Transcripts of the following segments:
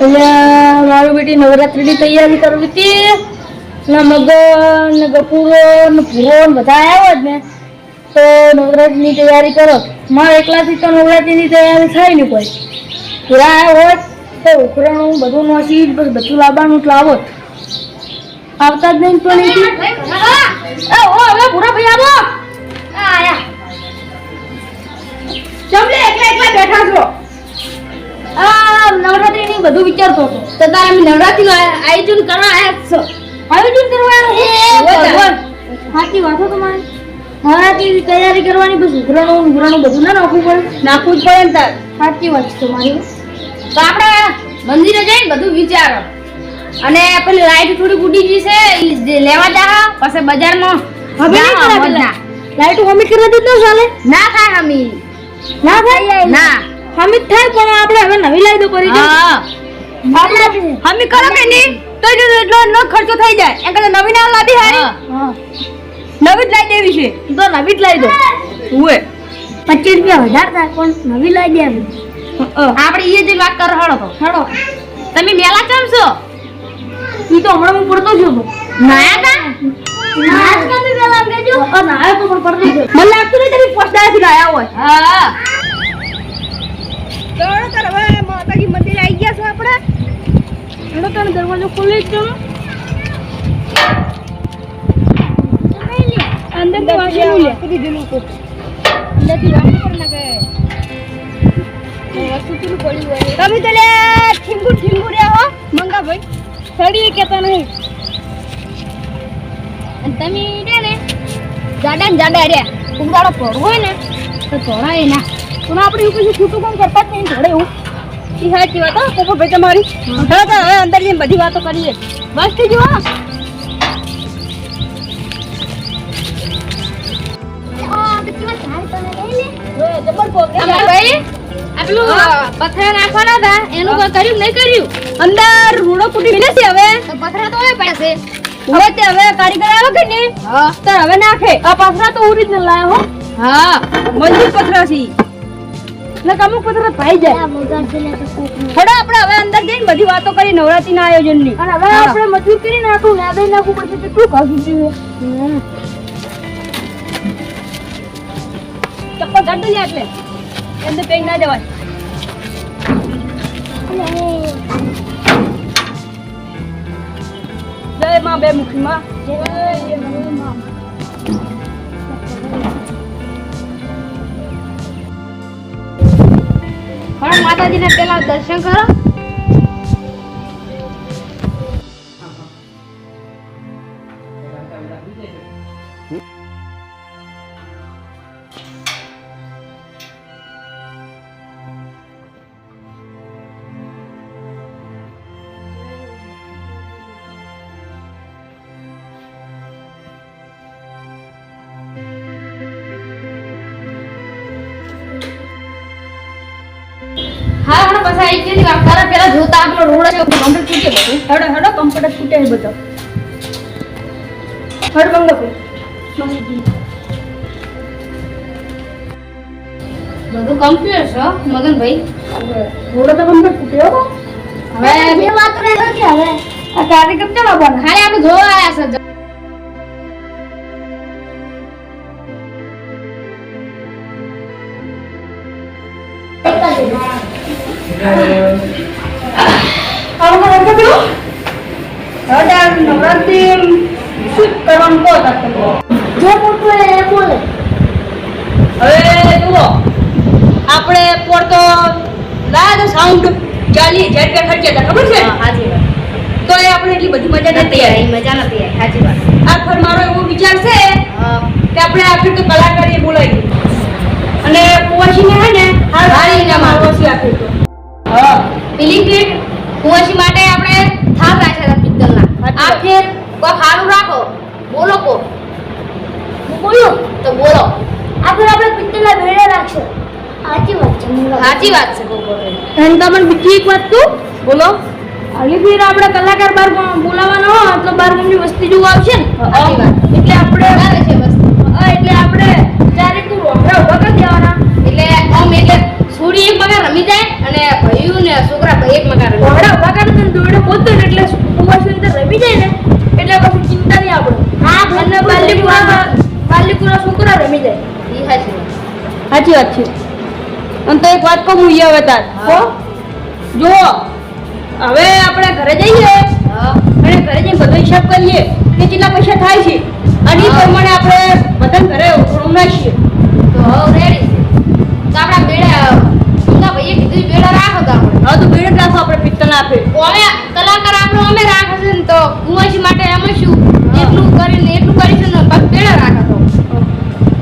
એટલે મારું બેટી નવરાત્રિની તૈયારી કરવી હતી. ને મગન ને ગપુરો ને ભૂરો ને બધા આવ્યા જ ને. તો નવરાત્રિની તૈયારી કરો. મારે એકલાથી તો નવરાત્રિની તૈયારી થાય ને કોઈ. પૂરા આવ્યા હોત તો ઉખરાણું બધું નોસી બસ બધું લાવવાનું લાવો આવતા. જ નહીં પણ. એ ઓ હવે પૂરા ભાઈ આવો. આયા. જમલે એકલા એકલા બેઠા છો. આ નવરાત્રીની બધું વિચારતો હતો. તો તારે અમે નવરાત્રીનું આ- આયોજન કરવા આવ્યા છો? આયોજન કરવા સાચી વાતો તમારી. નવરાત્રી તૈયારી કરવાની બસ ઉઘરાણું ઉઘરાણું બધું ના નાખવું પડે. નાખવું જ પડે ને તાર. સાચી વાત છે તમારી. તો આપણે મંદિરે જઈને બધું વિચારો. અને પેલી લાઈટ થોડી ઉડી ગઈ છે લેવા જા પછી બજારમાં હવે નહીં જાઓ પેલા? લાઈટ હમી કરવા દીધ ન ચાલે? ના થાય હમી. ના થાય? ના. હમી થાય પણ આપણે હવે નવી લાઈ દો કરી દો હા. હમી કરો કે નહીં તો જો એટલો નો ખર્ચો થઈ જાય. એમ કરતા નવી ના લાદી હારી. હા. નવી જ લાવી દેવી છે. તો નવી જ લાઈ દો. ઉએ પચીસ રૂપિયા વધારે થાય પણ નવી લાઈ દે આપણે એ જે વાત કરો હળો તો. તમે મેલા કેમ છો? ઈ તો હમણાં હું પડતો જ હતો. નાયા તા? કાપી પેલા કેજો અ નાય તો પણ પડતો જ મને લાગતું નહીં તમે પોસ્ટાથી નાયા હોય. હા. ચાલો તાર હવે માતાજી મંદિર આવી ગયા છે આપણે. હેડો તને દરવાજો ખોલી જ અંદર તો વાસી નું લે. અંદરથી વસ્તુ તું પડી હોય? તમે તો લે ઠીંગુ ઠીંગુ રે હો. મંગા ભાઈ સડી કેતા નહીં. અને તમે રે ને જાડા ને જાડા રે. ઉગાડો પડવો હોય ને તો ચોડાય ના. પણ આપણે એવું કશું છૂટું કામ કરતા જ નહીં જોડે એવું. ઈ સાચી વાત હો. પોપો ભાઈ તમારી હવે તો હવે અંદર જઈને બધી વાતો કરીએ. બસ થઈ જુઓ હા. પથરા નાખવાના હતા. એનું કોઈ કર્યું નહીં કર્યું? અંદર રૂડો ફૂટી છે હવે. પથરા તો હવે તે હવે કારીગર આવે કે નહીં? હા. તો હવે નાખે. આ પથરા તો ઓરિજિનલ લાયા હો. હા. મજબૂત પથરા છે એટલે અમુક પથરા ભાઈ જાય થોડા આપણે હવે અંદર જઈને બધી વાતો કરી નવરાત્રીના આયોજનની. અને હવે આપણે મજબૂત કરી નાખું ને દઈ નાખવું પડશે કેટલું ખાસું છું? ચપ્પલ કાઢી લે એટલે. એમને પેન ના દેવાય જય માં બે મુખી માં જય માં. માતાજીના પેલા દર્શન કરો. તારા પેલા જોતા આપણો રોડ છે કમ્પ્લીટ બધું. હેડો હેડો કમ્પ્યુટર છૂટે છે બધો. હેડ મંગો બધું કમ્પ્લીટ છે રોડ તો કમ્પ્યુટર છૂટ્યો હવે બે વાત રહે છે હવે. આ કાર્યક્રમ ચાલો બને ખાલી આપણે જોવા આવ્યા છે આવું તો કેવું હવે નવરાત્રી શું કરવાનું કહો જે મોટું એ બોલે હવે જુઓ આપણે પોર તો લાયા તો સાઉન્ડ ચાલી હજાર રૂપિયા ખર્ચે ખબર છે? વાત. તો એ આપણે એટલી બધી મજા નથી આવી મજા નથી આવી સાચી વાત. આ ફર મારો એવો વિચાર છે કે આપણે આખી તો કલાકારી બોલાવી અને કુવાસીને હે ને હારી ઇનામ આપ્યું હતું હા. પેલી ફીટ કુંવરસી માટે આપણે થાળ રાખ્યા હતા પિત્તલના. આ ફેર કોઈ સારું રાખો. બોલો કો હું બોલું? તો બોલો. આ ફેર આપણે પિત્તલના ભેળે રાખશું. સાચી વાત છે સાચી વાત છે બોલો. અને તમને બીજી એક વાત કહું? બોલો. અલી ફેર આપણે કલાકાર બાર બોલાવવાનો હોય તો બાર ગામની વસ્તી જોવા આવશે ને? વાત. એટલે આપણે આવે છે વસ્તી. એટલે આપણે ચારે તું રોકડા ઊભા કરી દેવાના. એટલે આમ એટલે છોડી એક પગાર રમી જાય અને ભાઈઓ ને છોકરા ભાઈ એક મકાન દોરડા ઊભા કરે ને પોતો એટલે કુવાસી અંદર રમી જાય ને એટલે પછી ચિંતા નહીં આપણે. હા અને બાલીપુરા છોકરા રમી જાય. હાચી સાચી વાત છે. અને તો એક વાત કહું હું હવે તાર. જો હવે આપણે ઘરે જઈએ. અને ઘરે જઈને બધો હિસાબ કરીએ કે કેટલા પૈસા થાય છે. અને એ પ્રમાણે આપણે બધા ઘરે ઉમરાશીએ તો રેડી તો આપણા બેડા કીધું બેડા રાખો તો આપણે હવે તો બેડ રાખો આપણે પિત્તલ આપે. અમે કલાકાર આપણો અમે રાખે છે ને તો કુંવરજી માટે અમે શું એટલું કરીને એટલું કરીશું ને પછી બેડા રાખે તો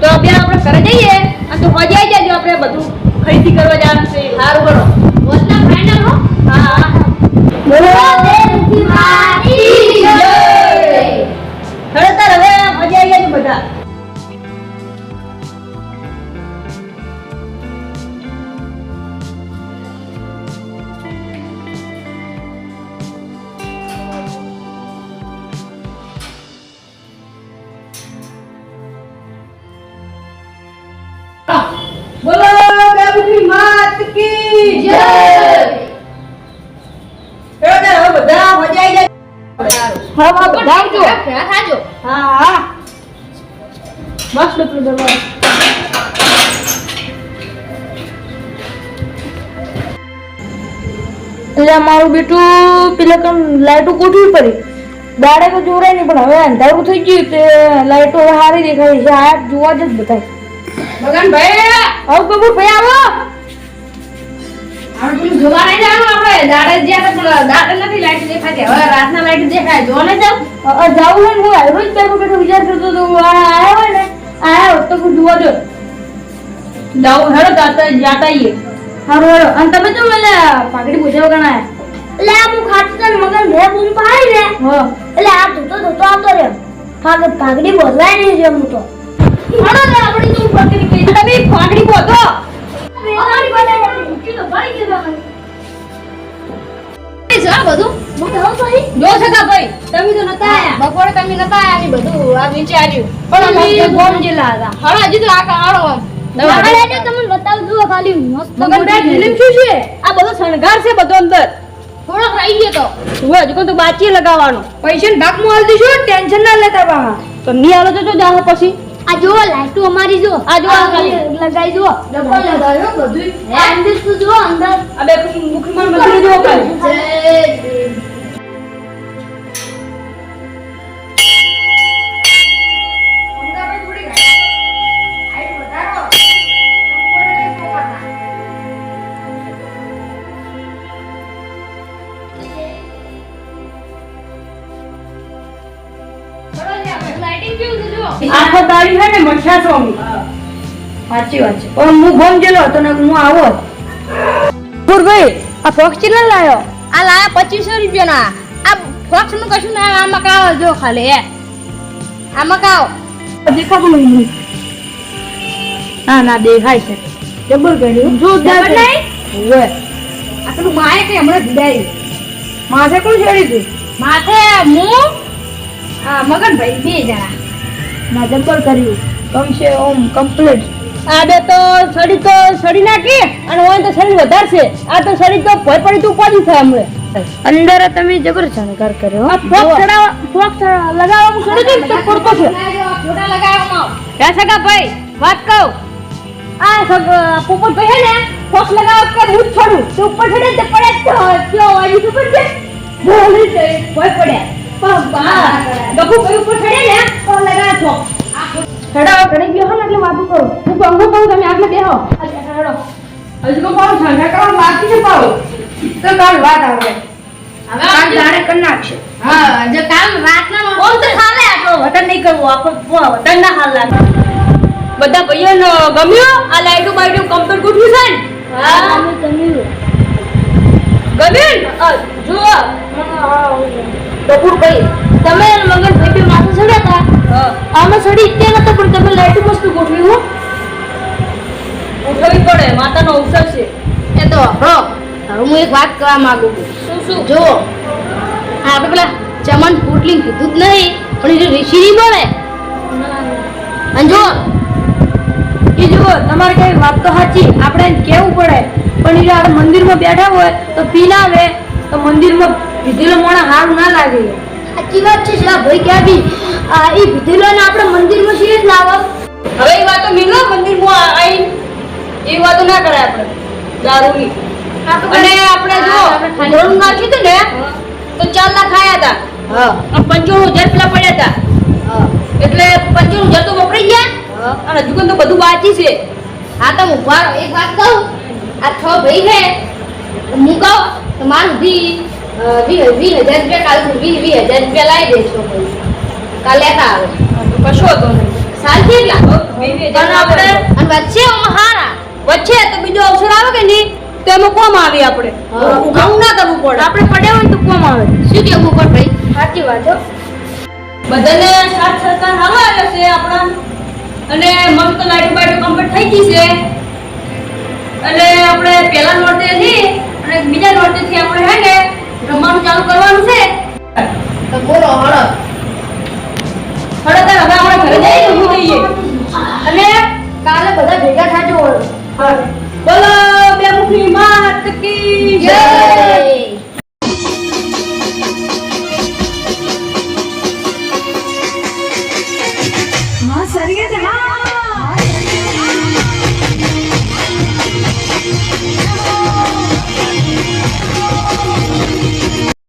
તો આપણે ઘરે જઈએ અને તો હોજે આવી જાજો આપણે બધું ખરીદી કરવા જવાનું છે. સારું કરો ફાઇનલ હો. હા. બોલો બોલો મારું બેટું પેલા કમ લાઈટો ગોઠવી પડી. દાડે તો જોરાય નહીં, પણ હવે અંધારું થઈ ગયું તે લાઈટો હવે સારી દેખાય છે. આ જોવા જ બધાય. ભગવાન ભાઈ આવો બાબુ ભાઈ આવો. આપણે પેલું જોવા નહીં જવાનું આપણે. દાડે જ્યાં તો દાડે નથી લાઈટ દેખાતી. હવે રાતના લાઈટ દેખાય. જો ને જાવ જાવું હોય ને હું આવ્યો જ વિચાર કરતો તો આ આયો હોય ને આયા તો હું જોવા જો જાવું હેડો જાતા જાતા આઈએ હારું હેડો અને તમે તો મને પાઘડી પૂછ્યા વગર એટલે આ હું ખાતું તને મગન બે બૂમ પાડી ને. એટલે આ ધોતો ધોતો આવતો રહ્યો. પાગ પાઘડી બોલવાય નહીં છે હું તો. હડો ને આપણી તું. વિચાર્યું. પણ અમે ગોમ જિલ્લા હતા. હળો હજી તો આ એટલે તમને બતાવજો ખાલી મસ્ત ફિલ્મ શું છે? આ બધો શણગાર છે બધો અંદર. થોડોક રહી ગયો તો. હવે હજુ તો બાચી લગાવવાનો. પૈસા ભાગ મોલ દીધું ટેન્શન ના લેતા બા તો નહીં હાલો તો જો જાવ પછી. આ જો લાઈટો અમારી જો આ જો આ લગાઈ જો ડબલ લગાવ્યો બધું અંદર તો જો અંદર. અબે મુખમાં મત જો છે ને સાચી વાત છે. પણ હું ગોમ જેલો હતો ને હું આવો. ભાઈ આ ફોક્સ ચેલા લાયો? આ લાયા પચીસો રૂપિયાના. આ ફોક્સનું કશું ના આ મકાવ જો ખાલી હે. આ મકાવ. દેખાતું નહીં ના ના દેખાય છે. જબર કર્યું. જોરદાર નહીં? ઓવે આ પેલું માએ કે હમણાં ભીડાયું માથે કોણ ચડી તું? માથે હું? આ મગનભાઈ બે જણા. ના જબર કર્યું. કમશે ઓમ કમ્પ્લીટ આ બે તો સડી તો સડી નાખી અને હોય તો શરીર વધારશે. આ તો શરીર તો ભય પડી તું પડી થાય હમણે. અંદર તમે જબર જાણકાર કર્યો. આ ફોક ચડાવ ફોક લગાવવાનું શરૂ થઈ તો પડતો છે. જોડા લગાવો હે સગા ભાઈ વાત કહું. આ સગ પોપટ ભાઈ હે ને ફોક લગાવો કે હું છોડું. તો ઉપર ચડે ને તે પડે જ તો ત્યો વાળી ઉપર છે બોલી છે ભય પડે. પણ બા ગપુ ભાઈ ઉપર ચડે ને તો લગાવો ફોક. હેડો ઘડી ગયો હો ને એટલે વાતું કરો. હું કંગો કહું તમે આગળ બેહો. હેડો. હજુ તો પાઉં ઠંડા કરવા બાકી છે પાઉં તો કાલ વાત આવે. હવે કાલ દાડે કરી નાખશે. હા જો કાલ રાતના ઓમ તો ખાલે આપણો વતન નહીં કરવું આપણો વતન ના હાલ લાગે. બધા ભાઈઓને ગમ્યું? આ લાઈટો બાઈટો કમ્પ્લીટ ગોઠવ્યું છે ને? હા. ગમ્યું. ગમ્યું ને? આ, જુઓ બપોર ભાઈ તમે અને મગન ભાઈ બે માથે ચડ્યા હતા? આમાં ચડી ત્યાં નતા પણ તમે લાઈટ મસ્ત ગોઠવી હો. ઉઠવી પડે માતાનો અવસર છે. એ તો હો. હું એક વાત કહેવા માંગુ છું. શું શું? જો હા આપણે પેલા ચમન પુટલી કીધું જ નહીં પણ એ ઋષિ નહીં મળે. અને જો એ જુઓ તમારે કઈ વાત તો સાચી આપણે કેવું પડે. પણ એ આપણે મંદિરમાં બેઠા હોય તો પી ના આવે તો મંદિરમાં પીધેલો મોણા સારું ના લાગે. સાચી વાત છે શિલા ભાઈ ક્યાં બી આ એ વિધેલો ને આપણે મંદિરમાં છીએ જ લાવો. હવે એ વાતો મિલો મંદિરમાં આઈ એ વાતો ના કરાય આપણે. દારૂની. અને આપણે જો ધોરણ નાખ્યું હતું ને તો ચાર લાખ આયા હતા. હા. પંચાણું હજાર પેલા પડ્યા હતા. એટલે પંચાણું હજાર તો વપરાઈ ગયા. અને હજુ તો બધું બાકી છે. હા તો હું એક વાત કહું? આ છ ભાઈ છે. હું કહું તો માર સુધી વીસ વીસ હજાર રૂપિયા કાલ વીસ વીસ હજાર રૂપિયા લાવી દેજો ભાઈ કાલ લેતા આવે. કશો હતો નહીં. સાલથી એટલા આપણે અને વચ્ચે હારા. વચ્ચે તો બીજો અવસર આવે કે નહીં? તો એમાં કોમ આવે આપણે? હા. ઉઘાવું ના કરવું પડે. આપણે પડ્યા હોય ને તો કોમ આવે. શું કેવું પણ ભાઈ? સાચી વાત હો. બધાને સાથ સહકાર સારો આવ્યો છે આપણા. અને મસ્ત લાઈટ બાઈટ કમ્પ્લીટ થઈ ગઈ છે. અને આપણે પહેલા નોરતે થી અને બીજા નોરતે થી આપણે હે ને રમવાનું ચાલુ કરવાનું છે? તો બોલો, હળો. હળો, તાર હવે આપણે ઘરે જઈએ ઊભું થઈએ. અને કાલે બધા ભેગા થાજો બોલો, બે મુખી માત કી જય.